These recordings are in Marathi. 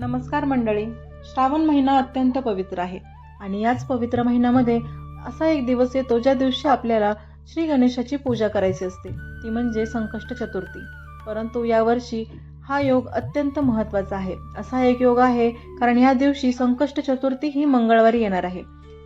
नमस्कार मंडळी. श्रावण महिना अत्यंत पवित्र आहे. आणि याच पवित्र महिन्यामध्ये असा एक दिवस येतो ज्या दिवशी आपल्याला श्री गणेशाची पूजा करायची असते. ती म्हणजे संकष्ट चतुर्थी. परंतु यावर्षी हा योग अत्यंत महत्त्वाचा आहे. असा एक योग आहे कारण या दिवशी संकष्ट चतुर्थी ही मंगळवारी येणार आहे.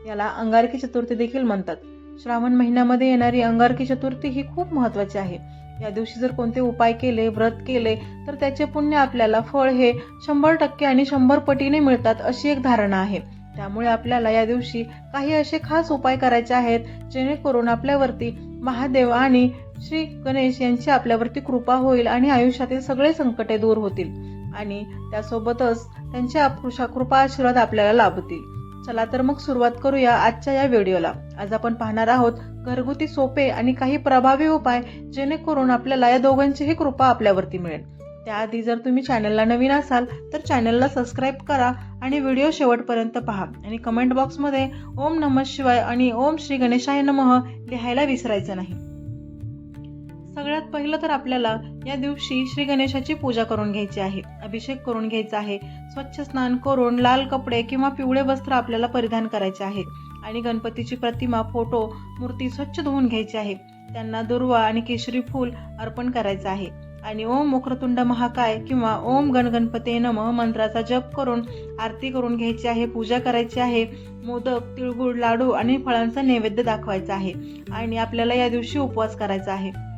याला अंगारकी चतुर्थी देखील म्हणतात. श्रावण महिन्यामध्ये येणारी अंगारकी चतुर्थी ही खूप महत्त्वाची आहे. या दिवशी जर कोणते उपाय केले व्रत केले तर त्याचे पुण्य आपल्याला फळ हे शंभर टक्के आणि शंभर पटीने मिळतात अशी एक धारणा आहे. त्यामुळे आपल्याला या दिवशी काही असे खास उपाय करायचे आहेत जेणेकरून आपल्यावरती महादेव आणि श्री गणेश यांची आपल्यावरती कृपा होईल आणि आयुष्यातील सगळे संकटे दूर होतील आणि त्यासोबतच त्यांचे आप- कृपा आशीर्वाद आपल्याला लाभतील. चला तर मग सुरुवात करूया आजच्या या व्हिडिओला. आज आपण पाहणार आहोत घरगुती सोपे आणि काही प्रभावी उपाय जेणेकरून आपल्याला या दोघांचीही कृपा आपल्यावरती मिळेल. त्याआधी जर तुम्ही चॅनलला नवीन असाल तर चॅनलला सबस्क्राईब करा आणि व्हिडिओ शेवटपर्यंत पहा. आणि कमेंट बॉक्समध्ये ओम नमः शिवाय आणि ओम श्री गणेशाय नमः लिहायला विसरायचं नाही. सगळ्यात पहिलं तर आपल्याला या दिवशी श्री गणेशाची पूजा करून घ्यायची आहे. अभिषेक करून घ्यायचा आहे. स्वच्छ स्नान करून लाल कपडे किंवा पिवळे वस्त्र आपल्याला परिधान करायचे आहे. आणि गणपतीची प्रतिमा फोटो मूर्ती स्वच्छ धुवून घ्यायची आहे. त्यांना दुर्वा आणि केशरी फूल अर्पण करायचं आहे. आणि ओम मुक्रतुंड महाकाय किंवा ओम गणगणपते नम मंत्राचा जप करून आरती करून घ्यायची आहे पूजा करायची आहे. मोदक तिळगुळ लाडू आणि फळांचा नैवेद्य दाखवायचा आहे. आणि आपल्याला या दिवशी उपवास करायचा आहे.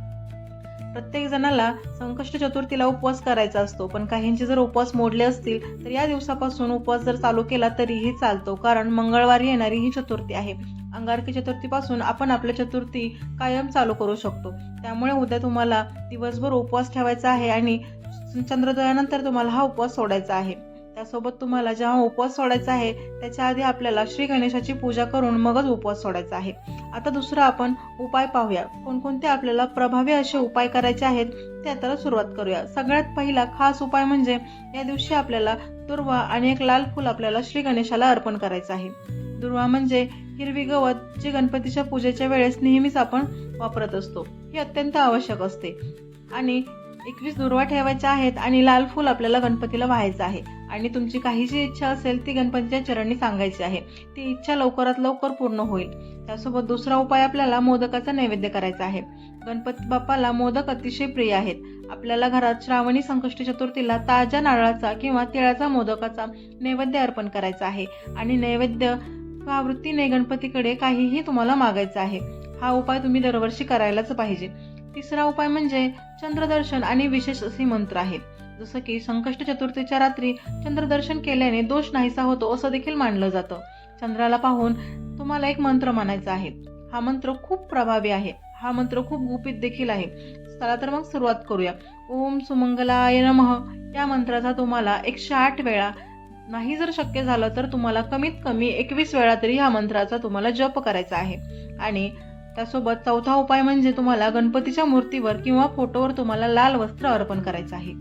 प्रत्येक जणाला संकष्ट चतुर्थीला उपवास करायचा असतो. पण काहींचे जर उपवास मोडले असतील तर या दिवसापासून उपवास जर चालू केला तरीही चालतो. कारण मंगळवारी येणारी ही चतुर्थी आहे. अंगारकी चतुर्थीपासून आपण आपल्या चतुर्थी कायम चालू करू शकतो. त्यामुळे उद्या तुम्हाला दिवसभर उपवास ठेवायचा आहे आणि चंद्रोदयानंतर तुम्हाला हा उपवास सोडायचा आहे. त्यासोबत तुम्हाला जेव्हा उपवास सोडायचा आहे त्याच्या आधी आपल्याला श्री गणेशाची पूजा करून मगच उपवास सोडायचा आहे. आता दुसरा आपण उपाय पाहूया. कोणकोणते आपल्याला प्रभावी असे उपाय करायचे आहेत ते आता सुरुवात करूया. सगळ्यात पहिला खास उपाय म्हणजे या दिवशी आपल्याला दुर्वा आणि एक लाल फूल आपल्याला श्री गणेशाला अर्पण करायचं आहे. दुर्वा म्हणजे हिरवी गवत जी गणपतीच्या पूजेच्या वेळेस नेहमीच आपण वापरत असतो. ही अत्यंत आवश्यक असते. आणि एकवीस दुर्वा ठेवायच्या आहेत आणि लाल फूल आपल्याला गणपतीला व्हायचं आहे. आणि तुमची काही जी इच्छा असेल ती गणपतीच्या चरणी सांगायची आहे. ती इच्छा लवकरात लवकर पूर्ण होईल. त्यासोबत दुसरा उपाय आपल्याला मोदकाचा नैवेद्य करायचा आहे. गणपती बाप्पाला मोदक अतिशय प्रिय आहेत. आपल्याला घरात श्रावणी संकष्टी चतुर्थीला ताज्या नारळाचा किंवा तिळाचा मोदकाचा नैवेद्य अर्पण करायचा आहे. आणि नैवेद्य आवृत्तीने गणपतीकडे काहीही तुम्हाला मागायचं आहे. हा उपाय तुम्ही दरवर्षी करायलाच पाहिजे. तिसरा उपाय म्हणजे चंद्रदर्शन आणि विशेष असे मंत्र आहेत. जसं की संकष्ट चतुर्थीच्या रात्री चंद्रदर्शन केल्याने दोष नाहीसा होतो असं देखील मानलं जातं. चंद्राला पाहून तुम्हाला एक मंत्र मानायचा आहे. हा मंत्र खूप प्रभावी आहे. हा मंत्र खूप गुपित देखील आहे. चला तर मग सुरुवात करूया. ओम सुमंगलाय नमः. या मंत्राचा तुम्हाला एकशे आठ वेळा नाही जर शक्य झालं तर तुम्हाला कमीत कमी एकवीस वेळा तरी ह्या मंत्राचा तुम्हाला जप करायचा आहे. आणि त्यासोबत चौथा उपाय म्हणजे तुम्हाला गणपतीच्या मूर्तीवर किंवा फोटोवर तुम्हाला लाल वस्त्र अर्पण करायचं आहे.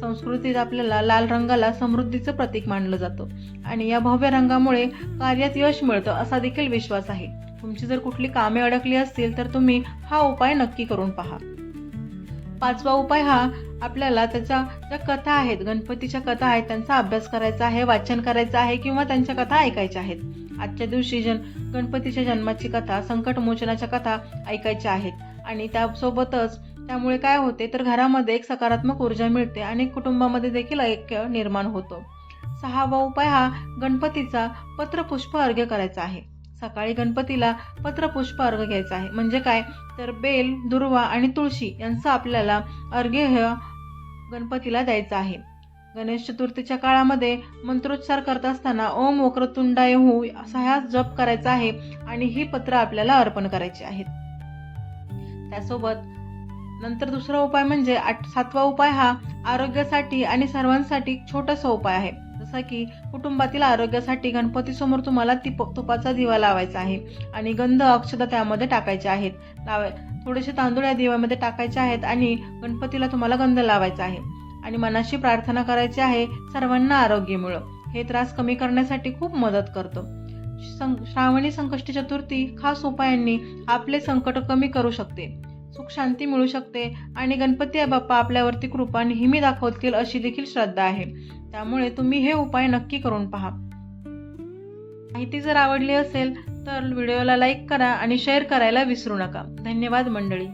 संस्कृतीत आपल्याला लाल रंगाला समृद्धीचं प्रतीक मानलं जातं. आणि या भव्य रंगामुळे कार्यात यश मिळतं असा देखील विश्वास आहे. तुमची जर कुठली कामे अडकली असतील तर तुम्ही हा उपाय नक्की करून पहा. पाचवा उपाय हा आपल्याला त्याच्या ज्या कथा आहेत गणपतीच्या कथा आहेत त्यांचा अभ्यास करायचा आहे वाचन करायचं आहे किंवा त्यांच्या कथा ऐकायच्या आहेत. आजच्या दिवशी जन गणपतीच्या जन्माची कथा संकटमोचनाच्या कथा ऐकायच्या आहेत. आणि त्यासोबतच त्यामुळे काय होते तर घरामध्ये एक सकारात्मक ऊर्जा मिळते आणि कुटुंबामध्ये देखील ऐक्य निर्माण होतं. सहावा उपाय हा गणपतीचा पत्रपुष्प अर्घ्य करायचा आहे. सकाळी गणपतीला पत्रपुष्प अर्घ्य घ्यायचा आहे. म्हणजे काय? तर बेल दुर्वा आणि तुळशी यांचं आपल्याला अर्घ्य गणपतीला द्यायचं आहे. गणेश चतुर्थीच्या काळामध्ये मंत्रोच्चार करत असताना ओम वक्रतुंडाय हू असा हा जप करायचा आहे आणि ही पत्र आपल्याला अर्पण करायची आहेत. त्यासोबत नंतर दुसरा उपाय म्हणजे आठ सातवा उपाय हा आरोग्यासाठी आणि सर्वांसाठी छोटासा उपाय आहे. असा की कुटुंबातील आरोग्यासाठी गणपतीसमोर तुम्हाला तिप तुपाचा दिवा लावायचा आहे आणि गंध अक्षता त्यामध्ये टाकायचे आहेत. लावाय थोडेसे तांदूळ या दिव्यामध्ये टाकायचे आहेत आणि गणपतीला तुम्हाला गंध लावायचा आहे. आणि मनाशी प्रार्थना करायची आहे सर्वांना आरोग्य मिळो हे त्रास कमी करण्यासाठी खूप मदत करतं. सं श्रावणी संकष्टी चतुर्थी खास उपायांनी आपले संकट कमी करू शकते. सुख शांती मिळू शकते आणि गणपती बाप्पा आपल्यावरती कृपा नेहमी दाखवतील अशी देखील श्रद्धा आहे. त्यामुळे तुम्ही हे उपाय नक्की करून पहा. माहिती जर आवडली असेल तर व्हिडिओला लाईक करा आणि शेअर करायला विसरू नका. धन्यवाद मंडळी.